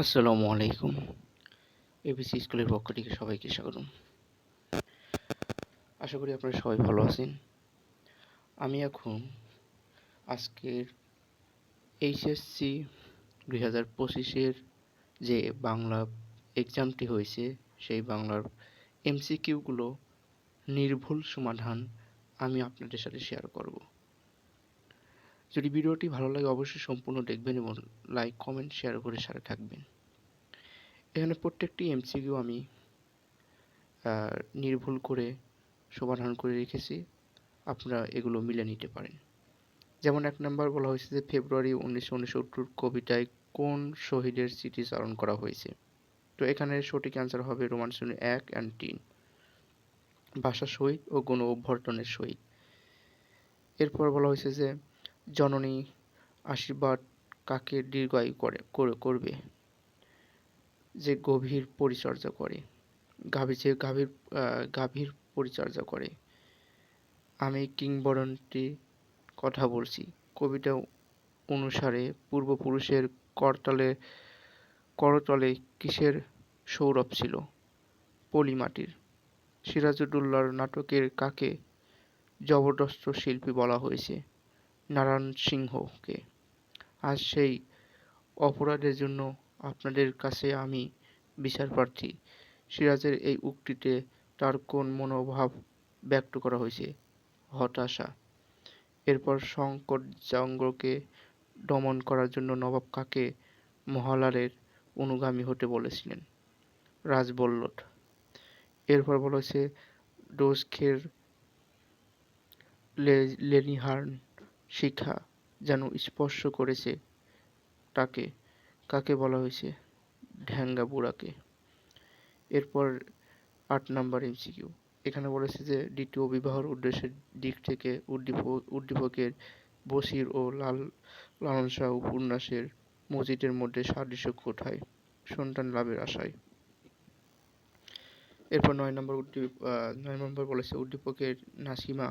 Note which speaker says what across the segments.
Speaker 1: আসসালামু আলাইকুম। এবিসি স্কুলের পক্ষ থেকে সবাইকে স্বাগতম। আশা করি আপনারা সবাই ভালো আছেন। আমি এখন আজকের এইচএসসি দুই হাজার পঁচিশের যে বাংলা এক্সামটি হয়েছে, সেই বাংলার এমসিকিউগুলো নির্ভুল সমাধান আমি আপনাদের সাথে শেয়ার করব। যদি ভিডিওটি ভালো লাগে, অবশ্যই সম্পূর্ণ দেখবেন এবং লাইক কমেন্ট শেয়ার করে সাথে থাকবেন। এখানে প্রত্যেকটি এমসিকিউ আমি নির্ভুল করে সমাধান করে রেখেছি। আপনারা এগুলো মিলে নিতে পারেন। যেমন এক নম্বর বলা হয়েছে যে, ফেব্রুয়ারি উনিশশো উনসত্তর কবিতায় কোন শহীদের স্মৃতিচারণ করা হয়েছে? তো এখানে সঠিক অ্যান্সার হবে রোমান শ্রেণি এক অ্যান্ড তিন। ভাষা শহীদ ও গণ অভ্যর্থনের শহীদ। এরপর বলা হয়েছে যে জননী আশীর্বাদ কাকে দীর্ঘায়ু করে করবে? যে গভীর পরিচর্যা করে, গাভী, যে গাভীর গাভীর পরিচর্যা করে। আমি কিংবদন্তি কথা বলছি। কবিতা অনুসারে পূর্বপুরুষের করতলে করতলে কিসের সৌরভ ছিল? পলিমাটির সিরাজুদ্দৌলার নাটকের কাকে জবরদস্ত শিল্পী বলা হয়েছে? নারায়ণ সিংহকে। আজ সেই অপরাধের জন্য আপনাদের কাছে আমি বিচার প্রার্থী। সিরাজের এই উক্তিতে তার কোন মনোভাব ব্যক্ত করা হয়েছে? হতাশা। এরপর শঙ্করজাঙ্গকে দমন করার জন্য নবাব কাকে মহালারের অনুগামী হতে বলেছিলেন? রাজবল্লভ। এরপর বলা হয়েছে ডোজখের লেনিহার্ন শিখা যেন স্পর্শ করেছে তাকে। কাকে বলা হয়েছে? ঢ্যাঙ্গা বুড়াকে। এরপর আট নাম্বার এমসিকিউ এখানে বলেছে যে, দ্বিতীয় বিবাহর উদ্দেশ্যের দিক থেকে উদ্দীপক উদ্দীপকের বসির ও লাল, লালন শাহ উপন্যাসের মসজিদের মধ্যে সাদৃশ্য কোথায় সন্তান লাভের আশায়। এরপর নয় নম্বর উদ্দীপ নয় নম্বর বলেছে, উদ্দীপকের নাসিমা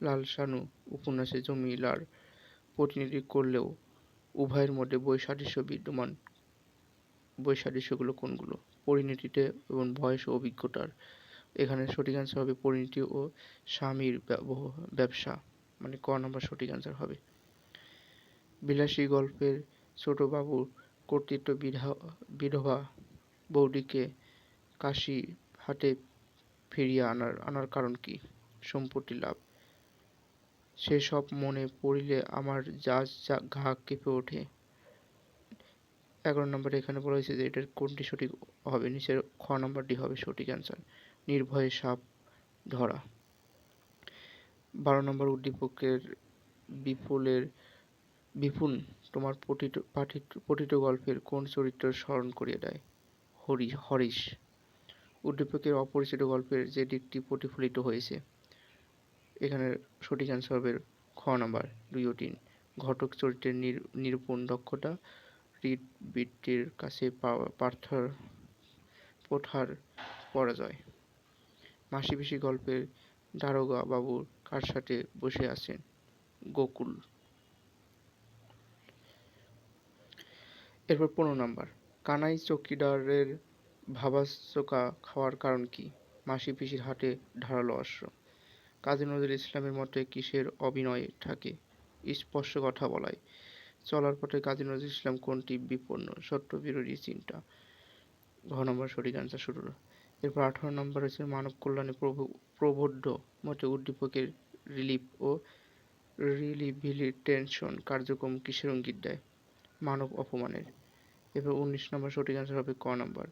Speaker 1: লাল শানু উপন্যাসে জমিলার প্রতিনিধি করলেও উভয়ের মধ্যে বৈসাদৃশ্য বিদ্যমান। বৈসাদৃশ্যগুলো কোনগুলো? পরিণতিতে এবং বয়স ও অভিজ্ঞতার। এখানে সঠিক অ্যান্সার হবে পরিণতি ও স্বামীর ব্যবসা। মানে ক নম্বর সঠিক অ্যান্সার হবে। বিলাসী গল্পের ছোট বাবুর কর্তৃত্ব বিধবা বৌদিকে কাশি হাতে ফিরিয়ে আনার আনার কারণ কি? সম্পত্তি লাভ। সেসব মনে পড়িলে আমার জাজ ঘা কেঁপে ওঠে। এগারো নম্বরে এখানে বলা হয়েছে যে, এটার কোনটি সঠিক হবে? নিচের খ নম্বরটি হবে সঠিক অ্যান্সার নির্ভয়ে সাপ ধরা। বারো নম্বর উদ্দীপকের বিপুলের, বিপুল, তোমার পঠিত, পাঠিত, পঠিত গল্পের কোন চরিত্র স্মরণ করিয়ে দেয়? হরি, হরিশ। উদ্দীপকের অপরিচিত গল্পের যে দিকটি প্রতিফলিত হয়েছে। এখানে সঠিক অ্যান্সার হবে খ নাম্বার তিন ঘটক চরিত্রের নিরূপণ দক্ষতা বৃত্তির কাছে পার্থার পোঠার পরাজয়। মাসি পিসি গল্পের দারোগা বাবুর কার সাথে বসে আছেন? গোকুল। এরপর পনেরো নাম্বার কানাই চৌকিদারের ভাবাচোকা খাওয়ার কারণ কি? মাসি পিসির হাটে ধারালো অশ্ব কাজী নজরুল ইসলামের মতে কিসের অভিনয় থাকে? স্পর্শ কথা বলায়, চলার পথে কাজী নজরুল ইসলাম কোনটি বিপন্ন? সত্য বিরোধী চিন্তা। ঘ নম্বর সঠিক আনসার শুরু এরপর আঠারো নম্বর হচ্ছে মানব কল্যাণে প্রবদ্ধ, মতে উদ্দীপকের রিলিফ ও রিলিভিলিটেশন কার্যক্রম কিসের অঙ্গিত দেয়? মানব অপমানের। এরপর উনিশ নম্বর সঠিক আনসার হবে ক নম্বর।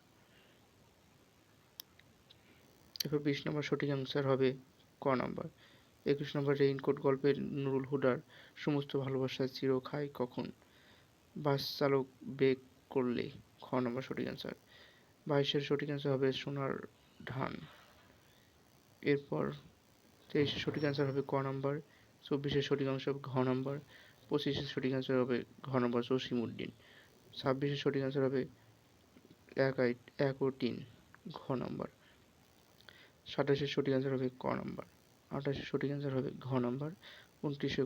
Speaker 1: এরপর বিশ নম্বর সঠিক আনসার হবে ক নম্বর? একুশ নম্বর রেইনকোট গল্পের নুরুল হুদার, সমস্ত ভালোবাসা চির খায় কখন? বাস চালক বেগ করলে। খ নম্বর সঠিক অ্যান্সার বাইশের সঠিক অ্যান্সার হবে সোনার ধান। এরপর তেইশের সঠিক অ্যান্সার হবে ক নম্বর, চব্বিশের সঠিক অংশ হবে ঘ নম্বর, পঁচিশের সঠিক অ্যান্সার হবে ঘ নম্বর জসিমুদ্দিন ছাব্বিশের সঠিক অ্যান্সার হবে এক এক ও তিন, ঘ নম্বর। সাতাশের সঠিক অ্যান্সার হবে ক নম্বর। আঠাশের সঠিক অ্যান্সার হবে ঘ নম্বর উনত্রিশে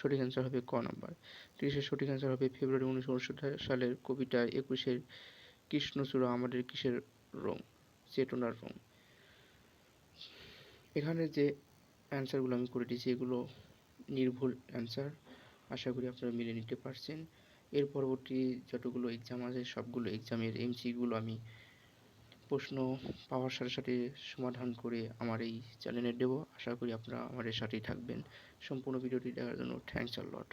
Speaker 1: সঠিক অ্যান্সার হবে ক নম্বর তিরিশের সঠিক অ্যান্সার হবে ফেব্রুয়ারি উনিশশো উনষাট সালের কবিতা একুশের কৃষ্ণচূড়া আমাদের কিসের রং? চেতনার রং। এখানে যে অ্যান্সারগুলো আমি করে দিয়েছি, এগুলো নির্ভুল অ্যান্সার আশা করি আপনারা মিলে নিতে পারছেন। এর পরবর্তী যতগুলো এক্সাম আছে, সবগুলো এক্সামের এমসিগুলো আমি প্রশ্ন পাওয়ার সাথে সাথে সমাধান করে আমার এই চ্যানেলে দেবো। আশা করি আপনারা আমাদের সাথেই থাকবেন। সম্পূর্ণ ভিডিওটি দেখার জন্য থ্যাংকস আ লট